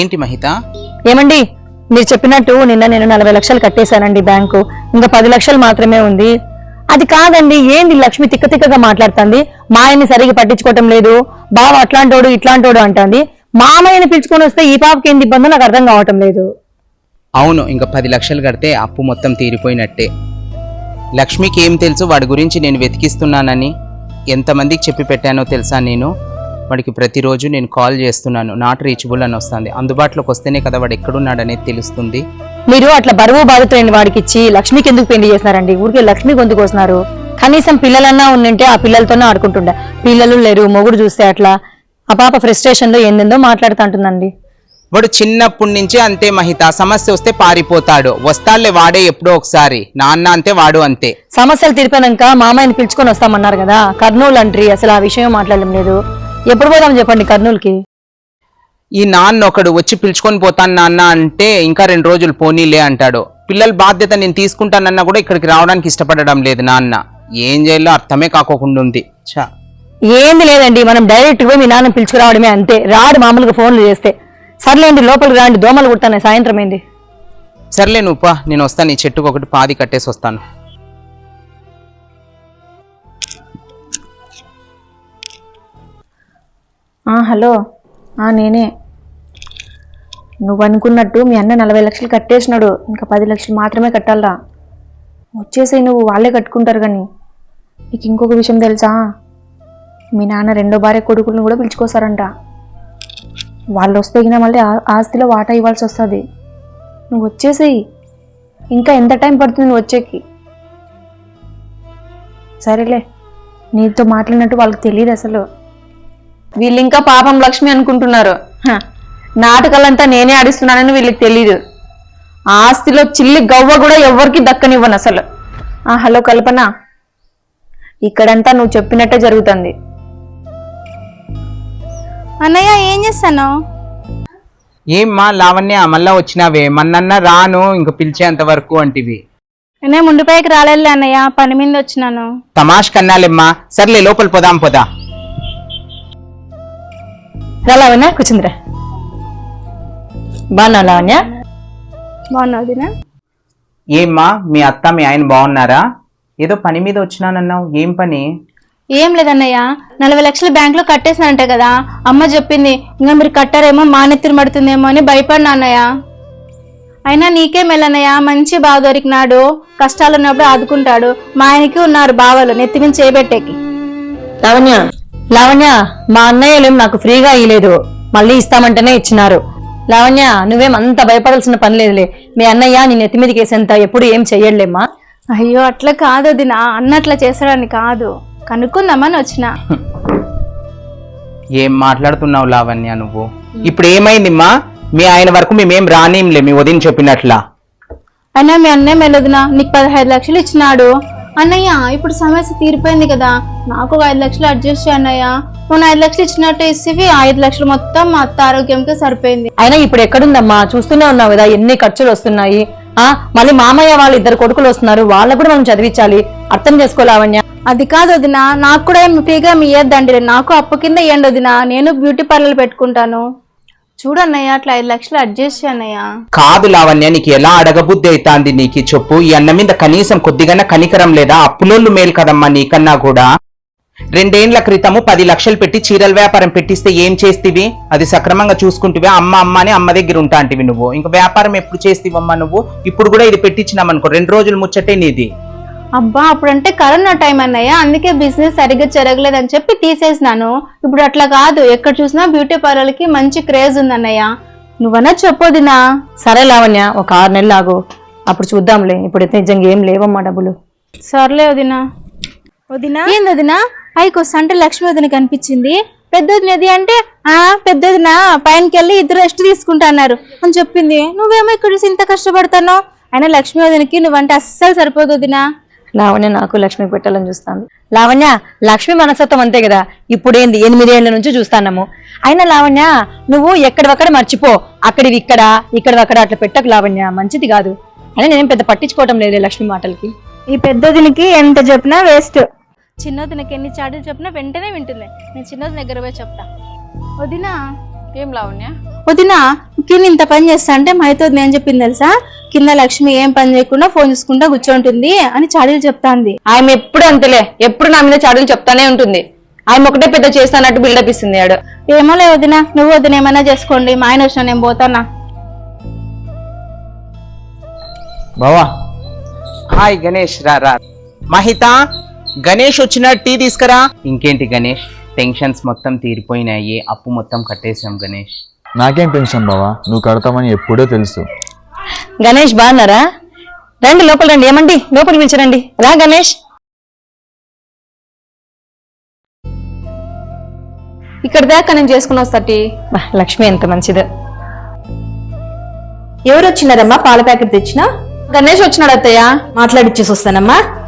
ఏంటి మహిత? ఏమండి మీరు చెప్పినట్టు నిన్న నేను నలభై లక్షలు కట్టేశానండి బ్యాంకు. ఇంకా పది లక్షలు మాత్రమే ఉంది. అది కాదండి ఏంది లక్ష్మి తిక్క తిక్కగా మాట్లాడుతుంది? మా ఆయన్ని సరిగ్గా పట్టించుకోవటం లేదు. బావ అట్లాంటోడు ఇట్లాంటోడు అంటుంది. మామయ్యని పిలుచుకొని వస్తే ఈ పాపకి ఏంది ఇబ్బందో నాకు అర్థం కావటం లేదు. అవును ఇంకా పది లక్షలు కడితే అప్పు మొత్తం తీరిపోయినట్టే. లక్ష్మికి ఏం తెలుసు? వాడి గురించి నేను వెతికిస్తున్నానని. ఎంతమందికి చెప్పి పెట్టానో తెలుసా నేను? వాడికి ప్రతిరోజు నేను కాల్ చేస్తున్నాను. నాట్ రీచబుల్ అని వస్తుంది. అందుబాటులోకి వస్తేనే కదా వాడు ఎక్కడున్నాడనేది తెలుస్తుంది. మీరు అట్లా బరువు బాధితులైన వాడికి ఇచ్చి లక్ష్మికి ఎందుకు పెళ్ళి చేస్తున్నారండి? ఊరికే లక్ష్మి గొంతుకు వస్తున్నారు కనీసం పిల్లలన్నా ఉండింటే ఆ పిల్లలతోనే ఆడుకుంటుండే. పిల్లలు లేరు మొగుడు చూస్తే అట్లా. ఆ పాప ఫ్రస్ట్రేషన్లో ఏందేందో మాట్లాడుతుంటుందండి వాడు చిన్నప్పటి నుంచి అంతే మహిత. సమస్య వస్తే పారిపోతాడు. వస్తాడులే వాడే ఎప్పుడో ఒకసారి. నాన్న అంతే వాడు అంతే. సమస్యలు తీరిపోయాక మామయ్యని పిలుచుకొని వస్తామన్నారు కదా. కర్నూలు అంట్రీ అసలు ఆ విషయం మాట్లాడడం లేదు. ఎప్పుడు పోదాం చెప్పండి కర్నూలుకి? ఈ నాన్న ఒకడు వచ్చి పిలుచుకొని పోతాను నాన్న అంటే ఇంకా రెండు రోజులు పోనీలే అంటాడు. పిల్లల బాధ్యత నేను తీసుకుంటానన్నా కూడా ఇక్కడికి రావడానికి ఇష్టపడడం లేదు నాన్న. ఏం చేయాలో అర్థమే కాకోకుండా ఉంది. చా ఏంది లేదండి మనం డైరెక్ట్ పోయి మీ నాన్న పిలుచుకురావడమే అంతే. రాడు మామూలుగా ఫోన్లు చేస్తే. సర్లేండి లోపలికి రాండి దోమలు కుడతానే సాయంత్రం ఏంది సర్లే నువ్వు పా నేను వస్తాను ఈ చెట్టుకు ఒకటి పాది కట్టేసి వస్తాను. హలో. నేనే. నువ్వు అనుకున్నట్టు మీ అన్న నలభై లక్షలు కట్టేసినాడు. ఇంకా పది లక్షలు మాత్రమే కట్టాలరా. వచ్చేసాయి నువ్వు వాళ్ళే కట్టుకుంటారు కానీ నీకు ఇంకొక విషయం తెలుసా? మీ నాన్న రెండో భార్య కొడుకులను కూడా పిలుచుకొస్తారంట. వాళ్ళు వస్తే మళ్ళీ ఆస్తిలో వాటా ఇవ్వాల్సి వస్తుంది. నువ్వు వచ్చేసేయి. ఇంకా ఎంత టైం పడుతుంది నువ్వు వచ్చేకి? సరేలే. నీతో మాట్లాడినట్టు వాళ్ళకి తెలియదు అసలు. వీళ్ళు ఇంకా పాపం లక్ష్మి అనుకుంటున్నారు. హ, నాటకాలంతా నేనే ఆడిస్తున్నానని వీళ్ళకి తెలీదు. ఆస్తిలో చిల్లి గవ్వ కూడా ఎవ్వరికి దక్కనివ్వను అసలు. ఆ హలో కల్పన. ఇక్కడంతా నువ్వు చెప్పినట్టే జరుగుతుంది. అన్నయ్య ఏం చేస్తాను ఏమ్మా లావణ్య మళ్ళా వచ్చినావే. మన్నన్న రాను ఇంక పిలిచేంత వరకు అంటివి. నేను ముందుపైకి రాలేదు అన్నయ్య. పని మీద వచ్చినాను. తమాష్ కన్నాలేమ్మా. సర్లే లోపల పోదాం పోదా. రా లావణ్య కూర్చుందిరా. బాగున్నావు లావణ్య బాగున్నావు దినా? ఏమ్మా మీ అత్త మీ ఆయన బాగున్నారా? ఏదో పని మీద వచ్చినానన్నావు. ఏం పని? ఏం లేదన్నయ్య. నలభై లక్షలు బ్యాంక్లో కట్టేసానంట కదా. అమ్మ చెప్పింది ఇంకా మీరు కట్టారేమో మానెత్తిరి పడుతుందేమో అని భయపడినా అన్నయ్య. అయినా నీకే మెల్లన్నయ్య మంచి బావ దొరికినాడు. కష్టాలు ఉన్నప్పుడు ఆదుకుంటాడు. మా ఆయనకి ఉన్నారు బావలు నెత్తి మీద చేయబెట్టేకి లావణ్య లావణ్య మా అన్నయ్యలేం నాకు ఫ్రీగా ఇయ్యలేదు. మళ్ళీ ఇస్తామంటేనే ఇచ్చినారు. లావణ్య నువ్వేం అంత భయపడాల్సిన పని లేదులే. మీ అన్నయ్య నీ నెత్తి మీదకి వేసేంత ఎప్పుడు ఏం చెయ్యలేమ్మా? అయ్యో అట్లా కాదు దినా అన్నట్లా చేస్తాడని కాదు. కనుక్కుందామని వచ్చిన. ఏం మాట్లాడుతున్నావు లావణ్య నువ్వు? ఇప్పుడు ఏమైందిమ్మా? మీ ఆయన వరకు మేమేం రానింలే మీ వదిన చెప్పినట్లా. అయినా మీ అన్నయ్య మెల్లదునా నీకు పదహైదు లక్షలు ఇచ్చినాడు. అన్నయ్య ఇప్పుడు సమస్య తీరిపోయింది కదా. నాకు ఒక ఐదు లక్షలు అడ్జస్ట్ చేయి అన్నయ్య. మొన్న ఐదు లక్షలు ఇచ్చినట్టు ఇస్తే ఐదు లక్షలు మొత్తం మా అత్త ఆరోగ్యంకి సరిపోయింది. అయినా ఇప్పుడు ఎక్కడుందమ్మా? చూస్తూనే ఉన్నావు కదా ఎన్ని ఖర్చులు వస్తున్నాయి. ఆ మళ్ళీ మామయ్య వాళ్ళు ఇద్దరు కొడుకులు వస్తున్నారు. వాళ్ళకు కూడా మనం చదివించాలి. అర్థం చేసుకో లావణ్య. అది కాదు వదిన నాకు కూడా ఏం ఫ్రీగా మీ ఇయ్యద్దండి. నాకు అప్పు కింద ఇవ్వండి వదిన. నేను బ్యూటీ పార్లర్ పెట్టుకుంటాను. చూడన్నయ్య అట్లా ఐదు లక్షలు అడ్జస్ట్ అన్నయ్య కాదు లావణ్య నీకు ఎలా అడగబుద్ధి అవుతాంది నీకు చెప్పు. ఈ అన్న మీద కనీసం కొద్దిగానే కనికరం లేదా అప్పులోళ్ళు మేలు కదమ్మా నీకన్నా కూడా. రెండేండ్ల క్రితము పది లక్షలు పెట్టి చీరల వ్యాపారం పెట్టిస్తే ఏం చేస్తివి? అది సక్రమంగా చూసుకుంటువే. అమ్మ అమ్మ అని అమ్మ దగ్గర ఉంటాంటివి నువ్వు. ఇంకా వ్యాపారం ఎప్పుడు చేస్తివమ్మా నువ్వు? ఇప్పుడు కూడా ఇది పెట్టించినామనుకో రెండు రోజులు ముచ్చటే నీది. అబ్బా అప్పుడంటే కరోనా టైం అన్నయ్య. అందుకే బిజినెస్ సరిగ్గా జరగలేదని చెప్పి తీసేసినాను. ఇప్పుడు అట్లా కాదు. ఎక్కడ చూసినా బ్యూటీ పార్లర్కి మంచి క్రేజ్ ఉంది అన్నయ్య నువ్వన్నా చెప్పొదినా సరే లావణ్య ఒక ఆరు నెలలు ఆగు. అప్పుడు చూద్దాంలే. ఇప్పుడైతే నిజంగా ఏం లేవమ్మా డబ్బులు. సర్లే వదినా. వదినా? ఏంది వదినా? పైకి వస్తా అంటే లక్ష్మి వదిన కనిపించింది. పెద్ద వదిన అది అంటే ఆ పెద్ద వదిన పైనకి వెళ్ళి ఇద్దరు రెస్ట్ తీసుకుంటున్నారు అని చెప్పింది. నువ్వేమో ఇక్కడ చూసి ఇంత కష్టపడతానో అయినా లక్ష్మి వదినకి నువ్వంటే అస్సలు సరిపోదు వదినా. లావణ్య నాకు లక్ష్మి పెట్టాలని చూస్తాను లావణ్య లక్ష్మి మనస్తత్వం అంతే కదా? ఇప్పుడేంది? ఎనిమిదేళ్ళ నుంచి చూస్తాన్నాము. అయినా లావణ్య నువ్వు ఎక్కడవక్కడ మర్చిపో. అక్కడివి ఇక్కడ ఇక్కడవక్కడ అట్లా పెట్టకు లావణ్య. మంచిది కాదు. అయినా నేనేం పెద్ద పట్టించుకోవటం లేదు లక్ష్మి మాటలకి. ఈ పెద్దదినికి ఎంత చెప్పినా వేస్ట్. చిన్నదినకి ఎన్ని చాటులు చెప్పినా వెంటనే వింటుంది. నేను చిన్నది దగ్గర పోయి చెప్తా. వదినా. ఏం లావణ్య? వదినా కింద ఇంత పని చేస్తా అంటే మైతో నేను చెప్పింది తెలుసా? కింద లక్ష్మి ఏం పని చేయకుండా ఫోన్ చూసుకుంటా కూర్చోంటుంది అని చాడీలు చెప్తాంది. ఆమె ఎప్పుడు అంతలే. ఎప్పుడు నా మీద చాడులు చెప్తానే ఉంటుంది. ఆమె ఒకటే పెద్ద చేస్తానట్టు బిల్డప్ ఇస్తుంది ఆడు. ఏమోలే వదిన నువ్వు వదిన ఏమైనా చేసుకోండి. మా ఆయన వచ్చిన నేను పోతానా? బావా. హాయ్ గణేష్ రా రా. మహిత గణేష్ వచ్చిన టీ తీసుకురా. ఇంకేంటి గణేష్? టెన్షన్స్ మొత్తం తీరిపోయినాయి. అప్పు మొత్తం కట్టేశాం గణేష్. నాకేం టెన్షన్ బావా? నువ్వు కడతామని ఎప్పుడో తెలుసు. గణేష్ బాగున్నారా? రండి లోపల రండి. ఏమండి? లోపలికి పిలిచారండి. రా గణేష్. ఇక్కడ దాకా నేను చేసుకుని వస్తా టీ. బా, లక్ష్మి ఎంత మంచిదో. ఎవరు వచ్చినారమ్మా? పాల ప్యాకెట్ తెచ్చినా? గణేష్ వచ్చినాడు అత్తయ్య. మాట్లాడిచ్చేసి వస్తానమ్మా.